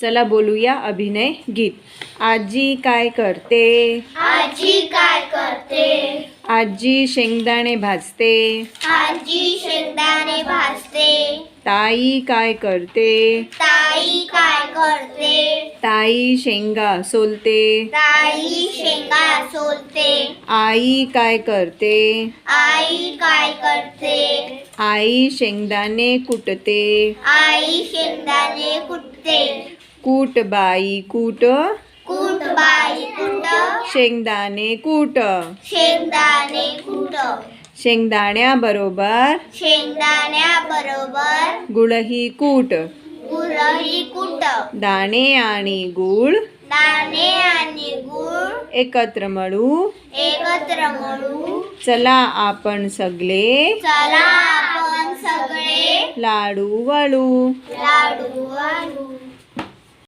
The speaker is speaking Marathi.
चला बोलूया अभिनय गीत. आजी काय करते? आजी काय करते? आजी शेंगदाणे भाजते. आजी शेंगदाणे भाजते. ताई काय करते? ताई काय करते? ताई शेंगा सोलते. ताई शेंगा सोलते. आई काय करते? आई काय करते? आई शेंगदाणे कुटते. आई शेंगदाणे कुटते. कूट बाई कूट कूट बाई कुट शेंगदाणे कूट. शेंगदाणे कुट. शेंगदाण्याबरोबर शेंगदाण्या बरोबर गुळही कूट. गुरही कुट. दाणे आणि गूळ दाणे आणि गुळ एकत्र मळू. एकत्र मळू. चला आपण सगळे चला आपण सगळे लाडू वळू. लाडू वाढू